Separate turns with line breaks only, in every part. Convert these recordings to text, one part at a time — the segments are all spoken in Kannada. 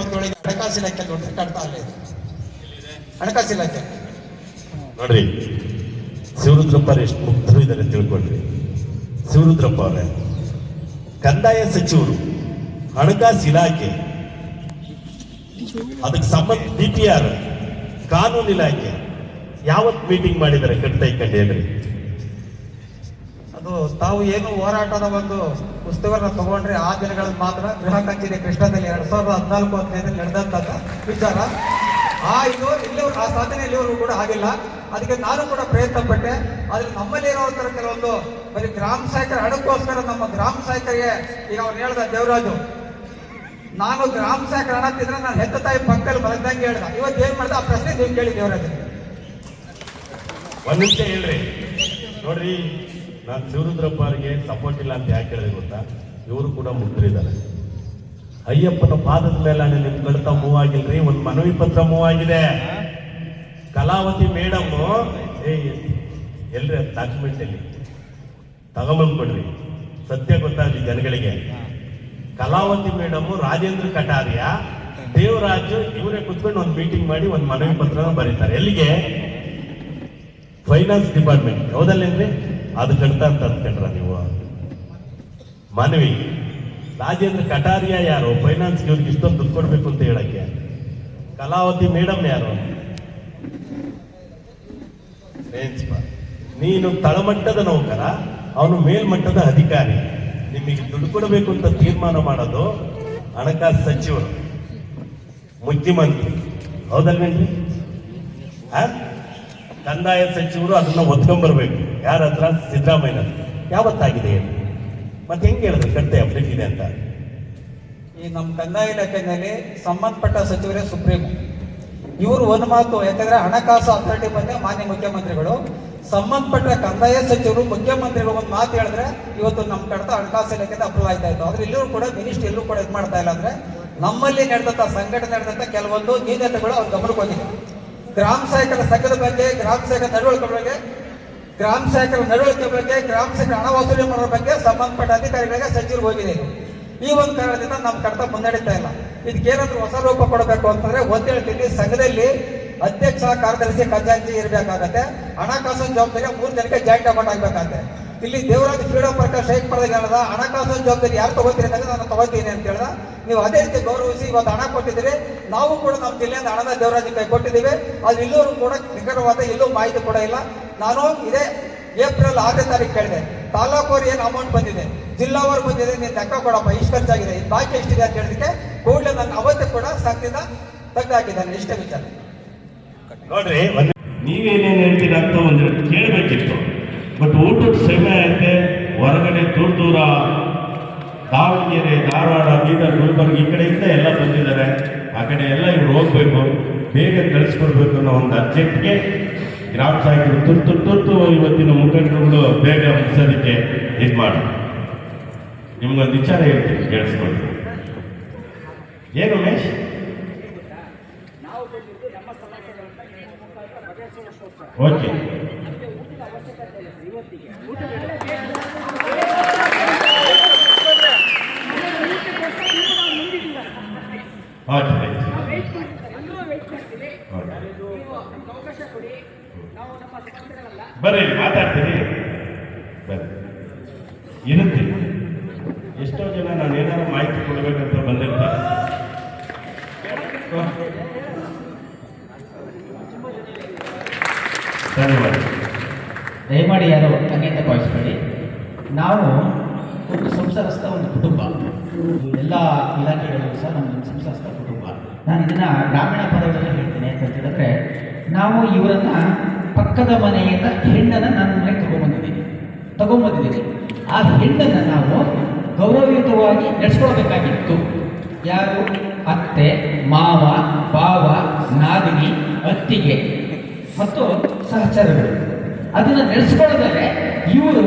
ಒಂದೊಳಗೆ ಹಣಕಾಸು ಇಲಾಖೆ ನೋಡ್ರಿ ಕಾಣ್ತಾ ಇಲ್ಲ ಹಣಕಾಸು ಇಲಾಖೆ.
ನೋಡ್ರಿ, ಶಿವರುದ್ರಪ್ಪ ಎಷ್ಟು ಮುಗ್ಧರು ಇದ್ದಾರೆ ತಿಳ್ಕೊಂಡ್ರಿ ಶಿವರುದ್ರಪ್ಪ ಅವರೇ, ಕಂದಾಯ ಸಚಿವರು, ಹಣಕಾಸು ಇಲಾಖೆ, ಅದಕ್ಕೆ ಸಂಬಂಧ ಡಿ ಪಿ ಆರ್, ಕಾನೂನು ಇಲಾಖೆ, ಯಾವತ್ತು ಮೀಟಿಂಗ್ ಮಾಡಿದ್ದಾರೆ ಕಟ್ತಾ ಇಕ್ಕಂಡೇನ್ರಿ
ಅದು ತಾವು ಏನು ಹೋರಾಟದ ಒಂದು ಪುಸ್ತಕವನ್ನು ತಗೊಂಡ್ರೆ ಆ ದಿನಗಳಲ್ಲಿ ಮಾತ್ರ ಗೃಹ ಕಚೇರಿ ಕೃಷ್ಣದಲ್ಲಿ ಎರಡ್ ಸಾವಿರದ ಹದಿನಾಲ್ಕು ಹದಿನೈದರಲ್ಲಿ ನಡೆದಂತ ವಿಚಾರ. ಆ ಇದು ಇಲ್ಲಿವರು, ಆ ಸಾಧನೆ ಇಲ್ಲಿವರೆಗೂ ಕೂಡ ಆಗಿಲ್ಲ. ಅದಕ್ಕೆ ನಾನು ಕೂಡ ಪ್ರಯತ್ನ ಪಟ್ಟೆ ಆದ್ರೆ ನಮ್ಮಲ್ಲಿ ಇರೋತರ ಕೆಲವೊಂದು ಬರೀ ಗ್ರಾಮ ಸಹಾಯಕರ ಹಣಕ್ಕೋಸ್ಕರ ನಮ್ಮ ಗ್ರಾಮ ಸಹಾಯಕರಿಗೆ ಈಗ ಅವ್ರು ಹೇಳ್ದ ದೇವರಾಜು, ನಾನು ಗ್ರಾಮ ಸಹಾಯಕರ ಹಣ ತಿಂದ್ರೆ ನಾನು ಹೆತ್ತ ತಾಯಿ ಪಕ್ಕದಲ್ಲಿ ಬರೆದಂಗೆ ಹೇಳ್ದ. ಇವತ್ತು ಏನ್ ಮಾಡ್ದೆ? ಆ ಪ್ರಶ್ನೆ ನೀವು ಕೇಳಿ ದೇವರಾಜ್.
ಒಂದ್ ನಿಮಿಷ ಹೇಳ್ರಿ. ನೋಡ್ರಿ ನಾನು ಶಿವರುದ್ರಪ್ಪ ಅವರಿಗೆ ಸಪೋರ್ಟ್ ಇಲ್ಲ ಅಂತ ಯಾಕೆ ಹೇಳಿದೆ ಗೊತ್ತಾ? ಇವರು ಕೂಡ ಮುಗ್ಧರಿದ್ದಾರೆ ಅಯ್ಯಪ್ಪನ ಪಾದದ ಮೇಲೆ ನಿಮ್ ಕಡಿತ ಮೂವ್ ಆಗಿಲ್ರಿ, ಒಂದು ಮನವಿ ಪತ್ರ ಮೂವ್ ಆಗಿದೆ. ಕಲಾವತಿ ಮೇಡಮ್ ಎಲ್ರಿ ಡಾಕ್ಯುಮೆಂಟ್ ಎಲ್ಲಿ ತಗೊಂಬಂದ್ ಕೊಡ್ರಿ. ಸತ್ಯ ಗೊತ್ತಾಗಲಿ ಜನಗಳಿಗೆ. ಕಲಾವತಿ ಮೇಡಮ್ ರಾಜೇಂದ್ರ ಕಟಾರಿಯ, ದೇವರಾಜು ಇವರೇ ಕುತ್ಕೊಂಡು ಒಂದು ಮೀಟಿಂಗ್ ಮಾಡಿ ಒಂದು ಮನವಿ ಪತ್ರನ ಬರೀತಾರೆ. ಎಲ್ಲಿಗೆ? ಫೈನಾನ್ಸ್ ಡಿಪಾರ್ಟ್ಮೆಂಟ್ ಹೌದಲ್ಲೇನ್ರಿ? ಅದು ಕಟ್ತ ಅಂತ ನೀವು? ಮನವಿ. ರಾಜೇಂದ್ರ ಕಟಾರಿಯಾ ಯಾರು? ಫೈನಾನ್ಸ್ ಇವ್ರಿಗೆ ಇಷ್ಟೊಂದು ದುಡ್ಡು ಕೊಡ್ಬೇಕು ಅಂತ ಹೇಳಕ್ಕೆ. ಕಲಾವತಿ ಮೇಡಮ್ ಯಾರು. ನೀನು ತಳಮಟ್ಟದ ನೌಕರ, ಅವನು ಮೇಲ್ಮಟ್ಟದ ಅಧಿಕಾರಿ. ನಿಮಗೆ ದುಡ್ಡು ಕೊಡಬೇಕು ಅಂತ ತೀರ್ಮಾನ ಮಾಡೋದು ಹಣಕಾಸು ಸಚಿವರು. ಮುಖ್ಯಮಂತ್ರಿ. ಹೌದಲ್ವೇನ್ರಿ? ಆ? ಕಂದಾಯ ಸಚಿವರು ಅದನ್ನ ಒತ್ಕೊಂಡ್ಬರ್ಬೇಕು ಯಾರ ಹತ್ರ? ಸಿದ್ದರಾಮಯ್ಯ. ಯಾವತ್ತಾಗಿದೆ ಮತ್ತೆ ಹೆಂಗೆ ಹೇಳಿದ್ರು ಕಟ್ಟೆ ಅಪ್ಡೇಟ್ ಇದೆ ಅಂತ?
ಈ ನಮ್ಮ ಕಂದಾಯ ಇಲಾಖೆಯಲ್ಲಿ ಸಂಬಂಧಪಟ್ಟ ಸಚಿವರೇ ಸುಪ್ರೀಂ. ಇವರು ಒಂದು ಮಾತು, ಯಾಕಂದ್ರೆ ಹಣಕಾಸು ಅಥಾರಿಟಿ ಬಂದೆ ಮಾನ್ಯ ಮುಖ್ಯಮಂತ್ರಿಗಳು. ಸಂಬಂಧಪಟ್ಟ ಕಂದಾಯ ಸಚಿವರು ಮುಖ್ಯಮಂತ್ರಿಗಳು ಒಂದು ಮಾತು ಹೇಳಿದ್ರೆ ಇವತ್ತು ನಮ್ಮ ಕಡತ ಹಣಕಾಸು ಇಲಾಖೆಯಿಂದ ಅಪ್ರೂವ್ ಆಯ್ತಾ ಇತ್ತು. ಆದ್ರೆ ಇಲ್ಲೂ ಕೂಡ ಮಿನಿಸ್ಟರ್ ಎಲ್ಲೂ ಕೂಡ ಇದು ಮಾಡ್ತಾ ಇಲ್ಲ ಅಂದ್ರೆ ನಮ್ಮಲ್ಲಿ ನಡೆದಂತ ಸಂಘಟನೆ ನಡೆದಂತ ಕೆಲವೊಂದು ನ್ಯೂನತೆಗಳು ಅವ್ರ ಗಮನಕ್ಕೆ ಬಂದಿದೆ. ಗ್ರಾಮ ಸಹಾಯಕರ ಸಂಘದ ಬಗ್ಗೆ, ಗ್ರಾಮ ಸಹಾಯಕ ನಡವಳಿಕೆ ಬಗ್ಗೆ, ಗ್ರಾಮ ಸಹಾಯಕರ ನಡವಳಿಕೆ ಬಗ್ಗೆ, ಗ್ರಾಮ ಸಹಾಯಕರ ಹಣ ವಸೂಲಿ ಮಾಡೋ ಬಗ್ಗೆ ಸಂಬಂಧಪಟ್ಟ ಅಧಿಕಾರಿಗಳಿಗೆ ಸಚಿವರು ಹೋಗಿದೆ. ಈ ಒಂದು ಕಾರಣದಿಂದ ನಮ್ಮ ಕಡತ ಮುನ್ನಡೀತಾ ಇಲ್ಲ. ಇದಕ್ಕೇನಾದ್ರೂ ಹೊಸ ರೂಪ ಕೊಡಬೇಕು ಅಂತಂದ್ರೆ ಒಂದೇಳ್ತೀನಿ ಸಂಘದಲ್ಲಿ ಅಧ್ಯಕ್ಷ ಕಾರ್ಯದರ್ಶಿ ಖಜಾಂಚಿ ಇರಬೇಕಾಗತ್ತೆ. ಹಣಕಾಸು ಜವಾಬ್ದಾರಿ ಮೂರು ಜನಕ್ಕೆ ಜಾಯಿಂಟ್ ಅಕೌಂಟ್ ಆಗ್ಬೇಕಾಗತ್ತೆ. ಇಲ್ಲಿ ದೇವರಾಜ್ ಕ್ರೀಡಾ ಪ್ರಕಾಶ್ ಹೇಗೆ ಪಡೆದ ಹೇಳ್ದ ಹಣಕಾಸು ಜವಾಬ್ದಾರಿ ಯಾರು ತಗೋತೀರಿ ಅಂದಾಗ ನಾನು ತಗೋತೀನಿ ಅಂತ ಹೇಳ್ದ. ನೀವು ಅದೇ ರೀತಿ ಗೌರವಿಸಿ ಇವತ್ತು ಹಣ ಕೊಟ್ಟಿದ್ದೀರಿ. ನಾವು ಕೂಡ ನಮ್ಮ ಜಿಲ್ಲೆಯಿಂದ ಹಣದ ದೇವರಾಜ್ ಕೈ ಕೊಟ್ಟಿದ್ದೀವಿ. ಅದು ಇಲ್ಲೂ ಕೂಡ ನಿಖರವಾದ ಎಲ್ಲೂ ಮಾಹಿತಿ ಕೂಡ ಇಲ್ಲ. ನಾನು ಇದೇ ಏಪ್ರಿಲ್ ಆರನೇ ತಾರೀಕು ಕೇಳಿದೆ. ತಾಲೂಕವ್ರು ಏನು ಅಮೌಂಟ್ ಬಂದಿದೆ? ಜಿಲ್ಲಾವರು ಬಂದಿದೆ, ನೀನು ಲೆಕ್ಕ ಕೊಡಪ್ಪ, ಇಷ್ಟು ಖರ್ಚಾಗಿದೆ. ಇದು ಬಾಕಿ ಎಷ್ಟಿದೆ ಅಂತ ಹೇಳಿದಕ್ಕೆ ಕೂಡಲೇ ನನ್ನ ಅವತ್ತು ಕೂಡ ಸಂಘದಿಂದ ತೆಗೆದಾಕಿದ್ದಾನೆ ಇಷ್ಟೇ ವಿಚಾರ.
ನೋಡ್ರಿ ನೀವೇನೇನ್ ಹೇಳ್ತೀರಾ ಅಂತ ಒಂದು ಕೇಳಬೇಕಿತ್ತು. ಬಟ್ ಊಟದ ಸಮಯ ಐತೆ ಹೊರಗಡೆ ದೂರ ದೂರ ದಾವಣಗೆರೆ ಧಾರವಾಡ ಬೀದರ್ ಗುಲ್ಬರ್ಗ ಈ ಕಡೆಯಿಂದ ಎಲ್ಲ ಬಂದಿದ್ದಾರೆ. ಆ ಕಡೆ ಎಲ್ಲ ಇವ್ರು ಹೋಗ್ಬೇಕು ಬೇಗ ಕಳಿಸ್ಕೊಡ್ಬೇಕು ಅನ್ನೋ ಒಂದು ಅರ್ಜೆಂಟ್ಗೆ ಗ್ರಾಮ ಸಹಾಯಕರು ತುರ್ತು ತುರ್ತು ಇವತ್ತಿನ ಮುಖಂಡರುಗಳು ಬೇಗ ಮುಗಿಸೋದಕ್ಕೆ ಇದು ಮಾಡಿ. ನಿಮ್ಗೊಂದು ವಿಚಾರ ಹೇಳ್ತೀನಿ ಕೇಳಿಸ್ಕೊಂಡು ಏನು ಉಮೇಶ್? ಓಕೆ. ಓಕೆ ಬರ್ರಿ ಮಾತಾಡ್ತೀನಿ ಬರ್ರಿ. ಇರುತ್ತೆ ಎಷ್ಟೋ ಜನ ನಾನು ಏನಾದ್ರು ಮಾಹಿತಿ ಕೊಡಬೇಕಂತ ಬಂದಿರ್ತಾರೆ. ಧನ್ಯವಾದ.
ದಯಮಾಡಿ ಯಾರು ಅನ್ಯತೆ ಭಾವಿಸ್ಬೇಡಿ ನಾವು ಒಂದು ಸಂಸಾರಸ್ಥ ಒಂದು ಕುಟುಂಬ. ಎಲ್ಲ ಇಲಾಖೆಗಳಲ್ಲೂ ಸಹ ನಮ್ಮ ಸಂಸಾರಸ್ಥ ನಾನು ಇದನ್ನ ಗ್ರಾಮೀಣ ಪದಗಳಲ್ಲಿ ಹೇಳ್ತೇನೆ ಅಂತ ಹೇಳಿದ್ರೆ, ನಾವು ಇವರನ್ನ ಪಕ್ಕದ ಮನೆಯಿಂದ ಹೆಣ್ಣನ್ನು ನನ್ನ ಮನೆಗೆ ತಗೊಂಬಂದಿದ್ದೀನಿ ತಗೊಂಬಂದಿದ್ದೀನಿ ಆ ಹೆಣ್ಣನ್ನು ನಾವು ಗೌರವಯುತವಾಗಿ ನಡೆಸ್ಕೊಳ್ಬೇಕಾಗಿತ್ತು. ಯಾರು? ಅತ್ತೆ, ಮಾವ ಬಾವ ನಾದಿನಿ, ಅತ್ತಿಗೆ ಮತ್ತು ಸಹಚರಗಳು ಅದನ್ನು ನಡೆಸ್ಕೊಳ್ಳೋದಾದ್ರೆ ಇವರು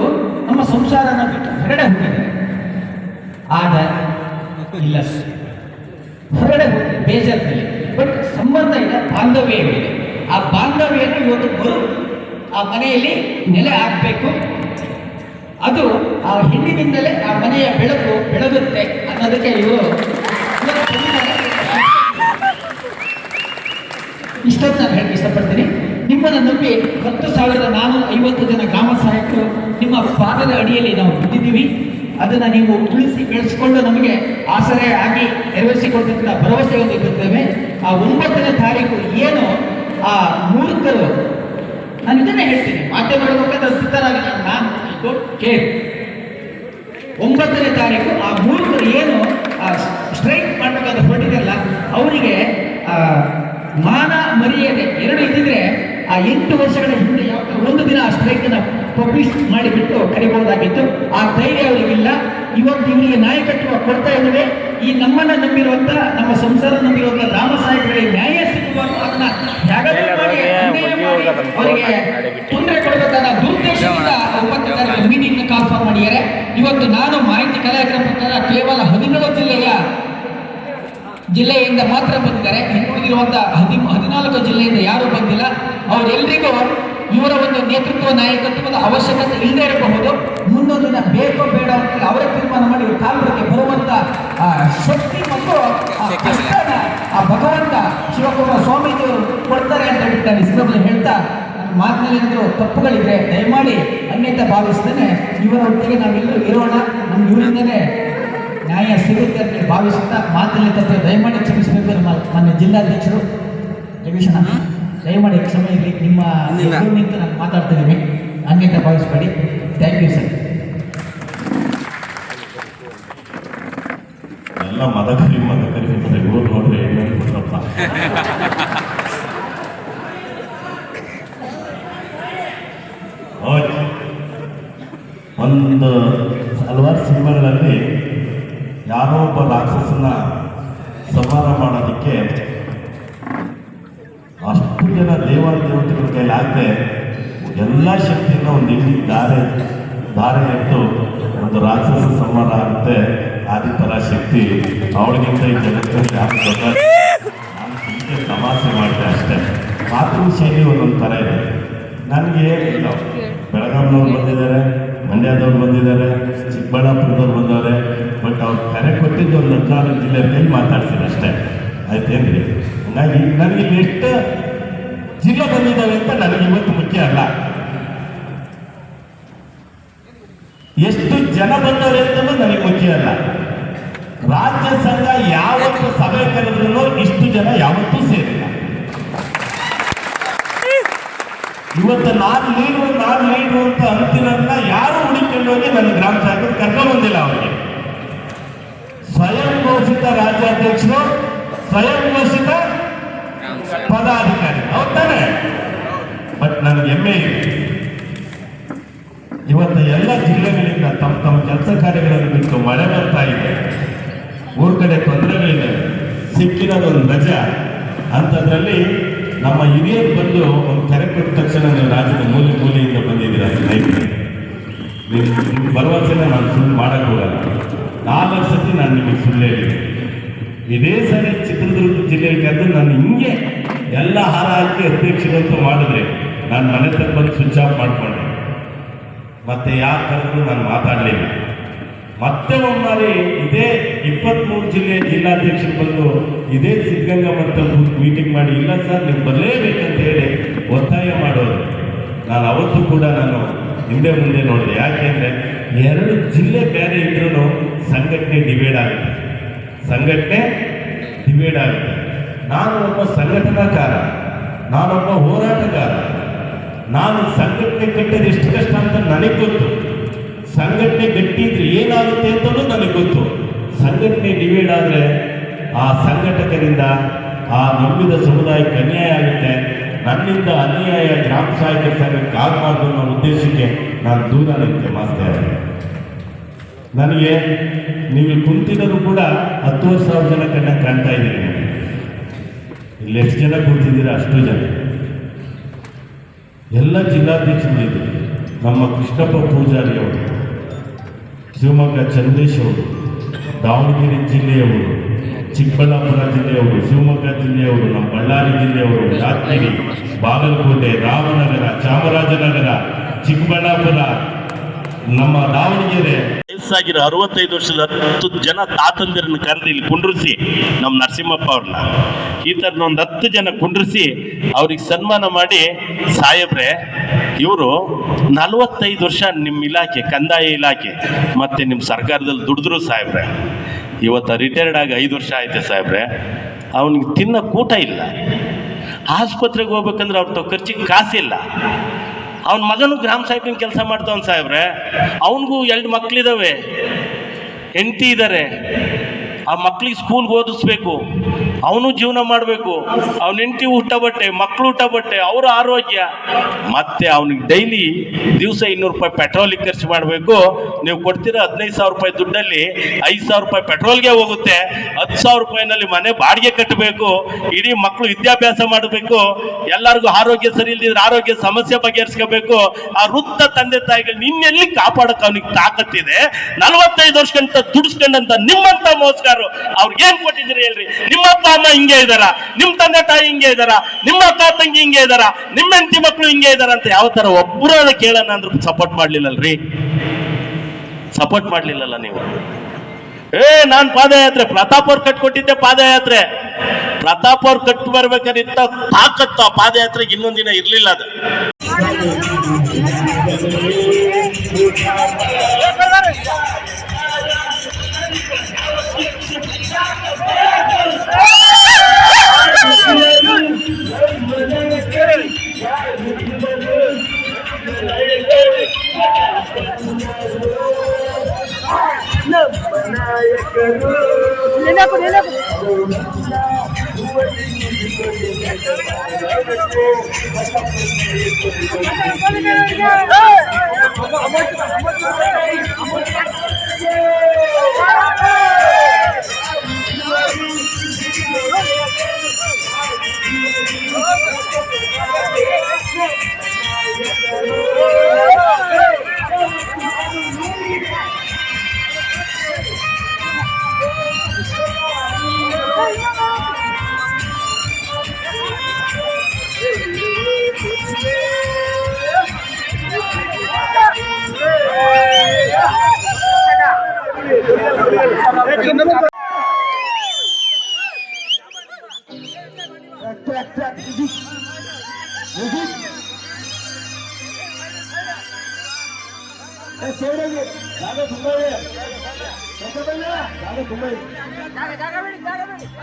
ನಮ್ಮ ಸಂಸಾರನ ಬಿಟ್ಟು ಹೊರಗಡೆ ಹೋಗಿದ್ದಾರೆ. ಆದ ಇಲ್ಲ. ಹೊರಗಡೆ ಹೋಗಿ ಬೇಜಾರಲ್ಲಿ ಬಟ್ ಸಂಬಂಧ ಇದೆ, ಬಾಂಧವ್ಯ ಇದೆ. ಆ ಬಾಂಧವ್ಯನ ಇವತ್ತು ಗುರು ಆ ಮನೆಯಲ್ಲಿ ನೆಲೆ ಹಾಕಬೇಕು ಅದು ಆ ಹೆಣ್ಣಿನಿಂದಲೇ ಆ ಮನೆಯ ಬೆಳಕು ಬೆಳಗುತ್ತೆ ಅನ್ನೋದಕ್ಕೆ ಇವರು ಇಷ್ಟೊತ್ತು ನಾನು ಹೇಳಕ್ಕೆ ಇಷ್ಟಪಡ್ತೀನಿ. ನಿಮ್ಮನ್ನು ನಂಬಿ ಹತ್ತು ಸಾವಿರದ ನಾನೂರ ಐವತ್ತು ಜನ ಗ್ರಾಮ ಸಹಾಯಕರು ನಿಮ್ಮ ಪಾದದ ಅಡಿಯಲ್ಲಿ ನಾವು ಬಿದ್ದಿದ್ದೀವಿ. ಅದನ್ನು ನೀವು ಉಳಿಸಿ ಬೆಳೆಸಿಕೊಂಡು ನಮಗೆ ಆಸರೆ ಆಗಿ ನೆರವೇರಿಸಿಕೊಡ್ತಕ್ಕಂಥ ಭರವಸೆ ಹೊಂದಿರುತ್ತೇವೆ ಆ ಒಂಬತ್ತನೇ ತಾರೀಕು ಏನು? ಆ ಮೂರ್ಖರು. ನಾನು ಇದನ್ನೇ ಹೇಳ್ತೀನಿ. ಮಾಧ್ಯಮಗಳ ಮುಖಾಂತರ ಸಿದ್ಧರಾಗಿ ನಾನು ಕೇರ್ ಒಂಬತ್ತನೇ ತಾರೀಕು ಆ ಮೂರ್ಖರು ಏನು? ಆ ಸ್ಟ್ರೈಕ್ ಮಾಡಬೇಕಾದ ಹೊರಟಿದೆಯಲ್ಲ ಅವರಿಗೆ ಆ, ಮಾನ ಮರ್ಯಾದೆ ಎರಡು ಇದ್ದಿದ್ರೆ ಆ ಎಂಟು ವರ್ಷಗಳ ಹಿಂದೆ ಯಾವ ಒಂದು ದಿನ ಆ ಸ್ಟ್ರೈಕ್ ಅನ್ನ ಪಬ್ಲಿಷ್ ಮಾಡಿಬಿಟ್ಟು ಕರಿಬಹುದಾಗಿತ್ತು. ಆ ಧೈರ್ಯ ಅವರಿಗಿಲ್ಲ. ಇವತ್ತು ಇವರಿಗೆ ನಾಯಕತ್ವ ಕೊಡ್ತಾ ಇದ್ದೇವೆ. ಈ ನಮ್ಮನ್ನ ನಂಬಿರುವಂತ ನಮ್ಮ ಸಂಸಾರ ನಂಬಿರುವಂತ ರಾಮ ಸಾಹೇಬರಿಗೆ ನ್ಯಾಯ ಸಿಗುವಾಗ ಅದನ್ನ ಅವರಿಗೆ ತೊಂದರೆ ಕೊಡಬೇಕಾದ ದುರುದ್ದೇಶದಿಂದ ಒಂಬತ್ತು ತಾರೀಕು ಮೀಟಿಂಗ್ ಕಾಲ್ಫಾರ್ ಮಾಡಿದ್ದಾರೆ. ಇವತ್ತು ನಾನು ಮಾಹಿತಿ ಕಲಾವಿದರ ಪ್ರಕಾರ ಕೇವಲ ಹದಿನೇಳು ಜಿಲ್ಲೆಯ ಜಿಲ್ಲೆಯಿಂದ ಮಾತ್ರ ಬಂದಿದ್ದಾರೆ. ಇನ್ನುಳಿದಿರುವಂತ ಹದಿ ಹದಿನಾಲ್ಕು ಜಿಲ್ಲೆಯಿಂದ ಯಾರು ಬಂದಿಲ್ಲ. ಅವರೆಲ್ಲರಿಗೂ ಇವರ ಒಂದು ನೇತೃತ್ವ ನಾಯಕತ್ವದ ಅವಶ್ಯಕತೆ ಇಲ್ಲದೆ ಇರಬಹುದು. ಮುಂದೊಂದು ದಿನ ಬೇಕೋ ಬೇಡ ಅಂತ ಅವರೇ ತೀರ್ಮಾನ ಮಾಡಿ ಕಾಲಕ್ಕೆ ಬರುವಂತ ಆ, ಶಕ್ತಿ ಮತ್ತು ಆ ಭಗವಂತ ಶಿವಕುಮಾರ ಸ್ವಾಮೀಜಿಯವರು ಕೊಡ್ತಾರೆ ಅಂತ ಹೇಳ್ತಾರೆ ನಾನು ಸಂದರ್ಭದಲ್ಲಿ ಹೇಳ್ತಾ ಮಾತಿನಲ್ಲಿ ಏನಾದರೂ ತಪ್ಪುಗಳಿದ್ರೆ ದಯಮಾಡಿ ಅನ್ಯತೆ ಭಾವಿಸ್ತೇನೆ. ಇವರ ಒಟ್ಟಿಗೆ ನಾವೆಲ್ಲರೂ ಇರೋಣ. ನಮ್ಮ ಇವರಿಂದನೇ ನ್ಯಾಯ ಸಿಗುತ್ತೆ ಅಂತ ಭಾವಿಸುತ್ತಾ ಮಾತಿನಲ್ಲಿ ತಪ್ಪು ದಯಮಾಡಿ ಕ್ಷಮಿಸಬೇಕು ನಮ್ಮ ನನ್ನ ಜಿಲ್ಲಾಧ್ಯಕ್ಷರು. ಜಗದೀಶನ ದಯಮಾಡಿ ಕ್ಷಮೆ ಇರಲಿ. ನಿಮ್ಮ ನಿಂತು ನಾನು ಮಾತಾಡ್ತಿದ್ದೀನಿ ಹಂಗೆ ಭಾವಿಸಬೇಡಿ. ಥ್ಯಾಂಕ್ ಯು ಸರ್
ಎಲ್ಲ ಮದಕರಿ ಮದಕರಿ ಅಂತಾರೆ ಇವ್ರು ನೋಡ್ರಿ. ಒಂದು ಹಲವಾರು ಸಿನಿಮಾಗಳಲ್ಲಿ ಯಾರೋ ಒಬ್ಬ ರಾಕ್ಷಸನ ಸಂಹಾರ ಮಾಡೋದಕ್ಕೆ ಅಷ್ಟು ಜನ ದೇವ ದೇವತೆಗಳ ಕೈಲಿ ಆಗದೆ ಎಲ್ಲ ಶಕ್ತಿಯನ್ನು ಒಂದು ಇಡೀ ಧಾರೆ ದಾರೆ ಇಟ್ಟು ಒಂದು ರಾಕ್ಷಸ ಸಂಹಾರ ಆಗುತ್ತೆ. ಥರ ಶಕ್ತಿ ಅವಳಿಗಿಂತ ಈ ಜಗತ್ತಲ್ಲಿ ಯಾರು ತಮಾಷೆ ಮಾಡಿದೆ ಅಷ್ಟೇ. ಮಾತೃ ಶೈಲಿ ಒಂದೊಂದು ಥರ ಇದೆ. ನನಗೆ ಇಲ್ಲ ಬೆಳಗಾಂನವ್ರು ಬಂದಿದ್ದಾರೆ, ಮಂಡ್ಯದವ್ರು ಬಂದಿದ್ದಾರೆ, ಚಿಕ್ಕಬಳ್ಳಾಪುರದವ್ರು ಬಂದವ್ರೆ. ಬಟ್ ಅವ್ರು ಕರೆ ಕೊಟ್ಟಿದ್ದು ಒಂದು ಹದಿನಾಲ್ಕು ಜಿಲ್ಲೆ ಮಾತಾಡ್ತೀನಿ ಅಷ್ಟೇ. ಆಯ್ತೇನ್ರಿ ಹಂಗಾಗಿ ನನಗೆ ಎಷ್ಟು ಜಿಲ್ಲೆ ಬಂದಿದ್ದಾವೆ ಅಂತ ನನಗೆ ಇವತ್ತು ಮುಖ್ಯ ಅಲ್ಲ. ಎಷ್ಟು ಜನ ಬಂದವರೆ ಅಂತಲೂ ನನಗೆ ಮುಖ್ಯ ಅಲ್ಲ. ರಾಜ್ಯ ಸಂಘ ಯಾವತ್ತು ಸಭೆ ಕರೆದ್ರೂ ಇಷ್ಟು ಜನ ಯಾವತ್ತೂ ಸೇರಿಲ್ಲ. ಇವತ್ತು ನಾನು ಲೀಡ್ರು ನಾನು ಲೀಡ್ರು ಅಂತ ಅಂತಿರೋದನ್ನ ಯಾರು ಹುಡುಕೊಂಡು ಹೋಗಿ ನನ್ನ ಗ್ರಾಮ ಶಾಖರು ಕರ್ಕೊಂಡು ಬಂದಿಲ್ಲ ಅವರಿಗೆ. ಸ್ವಯಂ ಘೋಷಿತ ರಾಜ್ಯಾಧ್ಯಕ್ಷರು, ಸ್ವಯಂ ಘೋಷಿತ ಪದಾಧಿಕಾರಿ ಹೌದ್ ತಾನೆ ಬಟ್ ನನಗೆ ಹೆಮ್ಮೆ ಇದೆ ಇವತ್ತು ಎಲ್ಲ ಜಿಲ್ಲೆಗಳಿಂದ ತಮ್ಮ ತಮ್ಮ ಕೆಲಸ ಕಾರ್ಯಗಳನ್ನು ಬಿಟ್ಟು ಮಳೆ ಬರ್ತಾ ಇದೆ ಊರ್ ಕಡೆ ತೊಂದರೆಗಳಿದೆ ಸಿಕ್ಕಿರೋದೊಂದು ರಜಾ ಅಂಥದ್ರಲ್ಲಿ ನಮ್ಮ ಹಿರಿಯರು ಬಂದು ಒಂದು ಕರೆ ಕೊಟ್ಟ ತಕ್ಷಣ ನೀವು ರಾಜ್ಯದ ಮೂಲೆ ಮೂಲೆಯಿಂದ ಬಂದಿದ್ದೀರಾ? ನೀವು ನಿಮ್ಮ ಭರವಸೆನ ನಾನು ಸುಳ್ಳು ಮಾಡೋಕ್ಕೋಗಲ್ಲ. ನಾಲ್ಕು ಸತಿ ನಾನು ನಿಮಗೆ ಸುಳ್ಳು ಇದೇ ಸರಿ ಚಿತ್ರದುರ್ಗ ಜಿಲ್ಲೆಗೆ ಕರೆದು ನಾನು ಹಿಂಗೆ ಎಲ್ಲ ಹಾರ ಹಾಕಿ ಅಧ್ಯಕ್ಷರಂತೂ ಮಾಡಿದ್ರೆ ನಾನು ಮನೆ ತಕ್ಕ ಬಂದು ಸ್ವಿಚ್ ಆಫ್ ಮಾಡಿಕೊಂಡೆ. ಮತ್ತೆ ಯಾರು ಕರೆದು ನಾನು ಮಾತಾಡಲಿಲ್ಲ. ಮತ್ತೆ ಒಮ್ಮಾರಿ ಇದೇ ಇಪ್ಪತ್ತ್ಮೂರು ಜಿಲ್ಲೆ ಜಿಲ್ಲಾಧ್ಯಕ್ಷರು ಬಂದು ಇದೇ ಸಿದ್ಧಗಂಗಾ ಮಠದಲ್ಲಿ ಮೀಟಿಂಗ್ ಮಾಡಿ, ಇಲ್ಲ ಸರ್, ನೀವು ಬರಲೇಬೇಕಂತ ಹೇಳಿ ಒತ್ತಾಯ ಮಾಡೋದು ನಾನು ಅವತ್ತು ಕೂಡ ನಾನು ಹಿಂದೆ ಮುಂದೆ ನೋಡಿದೆ. ಯಾಕೆಂದರೆ ಎರಡು ಜಿಲ್ಲೆ ಬೇರೆ ಇದ್ರೂ ಸಂಘಟನೆ ಡಿವೈಡ್ ಆಗುತ್ತೆ. ಸಂಘಟನೆ ಡಿವೈಡ್ ಆಗುತ್ತೆ. ನಾನು ಒಬ್ಬ ಸಂಘಟನಾಕಾರ ನಾನೊಬ್ಬ ಹೋರಾಟಗಾರ. ನಾನು ಸಂಘಟನೆ ಕಟ್ಟೋದು ಎಷ್ಟು ಕಷ್ಟ ಅಂತ ನನಗೆ ಗೊತ್ತು. ಸಂಘಟನೆ ಗಟ್ಟಿ ಇದ್ರೆ ಏನಾಗುತ್ತೆ ಅಂತಲೂ ನನಗೆ ಗೊತ್ತು. ಸಂಘಟನೆ ಡಿವೈಡ್ ಆದರೆ ಆ ಸಂಘಟಕರಿಂದ ಆ ನಂಬಿದ ಸಮುದಾಯಕ್ಕೆ ಅನ್ಯಾಯ ಆಗುತ್ತೆ. ನನ್ನಿಂದ ಅನ್ಯಾಯ ಗ್ರಾಮ ಸಾಹಿತ್ಯ ಸಂಘಕ್ಕೆ ಆಗಬಾರ್ದು ಅನ್ನೋ ಉದ್ದೇಶಕ್ಕೆ ನಾನು ದೂರ ನಿಂತೆ ಮಾಸ್ತೆ ನನಗೆ ನೀವು ಇಲ್ಲಿ ಕೂಡ ಹತ್ತುವರೆ ಸಾವಿರ ಜನ ಕಣ್ಣ ಕಾಣ್ತಾ ಇದ್ದೀನಿ. ಇಲ್ಲಿ ಎಷ್ಟು ಜನ ಕೂತಿದ್ದೀರಾ? ಅಷ್ಟು ಜನ. ಎಲ್ಲ ಜಿಲ್ಲಾಧ್ಯಕ್ಷಗಳಿದ್ದೀರಿ ನಮ್ಮ ಕೃಷ್ಣಪ್ಪ ಪೂಜಾರಿ ಅವರು, ಶಿವಮೊಗ್ಗ ಚಂದ್ರೇಶ್ ಅವರು ದಾವಣಗೆರೆ ಜಿಲ್ಲೆಯವರು, ಚಿಕ್ಕಬಳ್ಳಾಪುರ ಜಿಲ್ಲೆಯವರು, ಶಿವಮೊಗ್ಗ ಜಿಲ್ಲೆಯವರು, ನಮ್ಮ ಬಳ್ಳಾರಿ ಜಿಲ್ಲೆಯವರು ಯಾದಗಿರಿ ಬಾಗಲಕೋಟೆ, ರಾಮನಗರ, ಚಾಮರಾಜನಗರ, ಚಿಕ್ಕಬಳ್ಳಾಪುರ, ನಮ್ಮ ದಾವಣಗೆರೆ ವಯಸ್ಸಾಗಿರೋ ಅರವತ್ತೈದು ವರ್ಷದ ಹತ್ತು ಜನ ತಾತಂದಿರನ್ನ ಕರೆದು ಇಲ್ಲಿ ಕುಂಡ್ರಿಸಿ ನಮ್ಮ ನರಸಿಂಹಪ್ಪ ಅವ್ರನ್ನ. ಈ ಥರದ ಒಂದು ಹತ್ತು ಜನ ಕುಂಡ್ರಿಸಿ ಅವ್ರಿಗೆ ಸನ್ಮಾನ ಮಾಡಿ ಸಾಹೇಬ್ರೆ, ಇವರು ನಲವತ್ತೈದು ವರ್ಷ ನಿಮ್ಮ ಇಲಾಖೆ, ಕಂದಾಯ ಇಲಾಖೆ, ಮತ್ತೆ ನಿಮ್ಮ ಸರ್ಕಾರದಲ್ಲಿ ದುಡಿದ್ರು ಸಾಹೇಬ್ರೆ. ಇವತ್ತು ರಿಟೈರ್ಡ್ ಆಗಿ ಐದು ವರ್ಷ ಆಯ್ತು ಸಾಹೇಬ್ರೆ. ಅವನಿಗೆ ತಿನ್ನ ಕೂಟ ಇಲ್ಲ. ಆಸ್ಪತ್ರೆಗೆ ಹೋಗ್ಬೇಕಂದ್ರೆ ಅವ್ರ ಖರ್ಚಿಗೆ ಕಾಸಿಲ್ಲ. ಅವನ ಮಗನು ಗ್ರಾಮ ಸಾಹಿತ್ಯ ಕೆಲಸ ಮಾಡ್ತಾವನ್ ಸಾಹೇಬ್ರೆ, ಅವನಿಗೂ ಎರಡು ಮಕ್ಳಿದಾವೆ. ಹೆಂಡತಿ ಇದ್ದಾರೆ ಆ ಮಕ್ಳಿಗೆ ಸ್ಕೂಲ್ಗೆ ಓದಿಸ್ಬೇಕು. ಅವನು ಜೀವನ ಮಾಡಬೇಕು. ಅವನ ಹೆಂಡತಿ ಊಟ ಬಟ್ಟೆ ಮಕ್ಕಳು ಊಟ ಬಟ್ಟೆ, ಅವರ ಆರೋಗ್ಯ. ಮತ್ತೆ ಅವನಿಗೆ ಡೈಲಿ ದಿವಸ ಇನ್ನೂರು ರೂಪಾಯಿ ಪೆಟ್ರೋಲಿಗೆ ಖರ್ಚು ಮಾಡಬೇಕು. ನೀವು ಕೊಡ್ತೀರಾ ಹದಿನೈದು ಸಾವಿರ ರೂಪಾಯಿ ದುಡ್ಡಲ್ಲಿ ಐದು ಸಾವಿರ ರೂಪಾಯಿ ಪೆಟ್ರೋಲ್ಗೆ ಹೋಗುತ್ತೆ. ಹತ್ತು ಸಾವಿರ ರೂಪಾಯಿನಲ್ಲಿ ಮನೆ ಬಾಡಿಗೆ ಕಟ್ಟಬೇಕು. ಇಡೀ ಮಕ್ಕಳು ವಿದ್ಯಾಭ್ಯಾಸ ಮಾಡಬೇಕು. ಎಲ್ಲರಿಗೂ ಆರೋಗ್ಯ ಸರಿ ಇಲ್ದಿದ್ರೆ ಆರೋಗ್ಯ ಸಮಸ್ಯೆ ಬಗೆಹರಿಸ್ಕೋಬೇಕು. ಆ ವೃತ್ತ ತಂದೆ ತಾಯಿಗಳು ನಿನ್ನೆಲ್ಲಿ ಕಾಪಾಡಕ್ಕೆ ಅವನಿಗೆ ತಾಕತ್ತಿದೆ ನಲವತ್ತೈದು ವರ್ಷಕ್ಕಂತ ದುಡಿಸ್ಕೊಂಡಂತ ನಿಮ್ಮಂತ ಮೋಸ್ಗಾರರು ಅವ್ರಿಗೆ ಏನ್ ಕೊಟ್ಟಿದ್ದೀರಿ ಹೇಳ್ರಿ? ನಿಮ್ಮ ಅಪ್ಪ ಅಮ್ಮ ಹಿಂಗೆ ಇದಾರ ನಿಮ್ ತಂದೆ ತಾಯಿ ಹಿಂಗೆ ಇದಾರ ನಿಮ್ಮ ಅಕ್ಕ ತಂಗಿ ಹಿಂಗೆ ಇದಾರ ನಿಮ್ಮ ಹೆಂಡತಿ ಮಕ್ಕಳು ಹಿಂಗೆ ಇದಾರ ಅಂತ ಯಾವ ತರ ಒಬ್ಬರು ಕೇಳೋಣ ಅಂದ್ರೆ ಸಪೋರ್ಟ್ ಮಾಡ್ಲಿಲ್ಲಲ್ರಿ? ಸಪೋರ್ಟ್ ಮಾಡ್ಲಿಲ್ಲಲ್ಲ ನೀವು. ಏ, ನಾನ್ ಪಾದಯಾತ್ರೆ, ಪ್ರತಾಪ್ ಅವ್ರು ಕಟ್ಕೊಟ್ಟಿದ್ದೆ ಪಾದಯಾತ್ರೆ. ಪ್ರತಾಪ್ ಅವ್ರು ಕಟ್ ಬರ್ಬೇಕಾದಿತ್ತ ತಾಕತ್ತ ಆ ಪಾದಯಾತ್ರೆಗೆ ಇನ್ನೊಂದಿನ ಇರ್ಲಿಲ್ಲ ಅದು.
ಯಾರು ಇವರು ನಾಯಕರು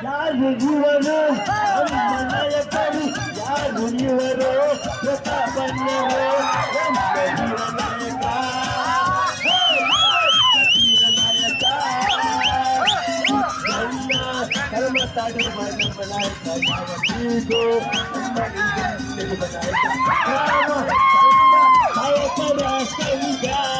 ಯಾರು ಇವರು ಬನ್ನರು ಯಾರು ಇವರು ನಮ್ಮ ನಾಯಕರು ಯಾರು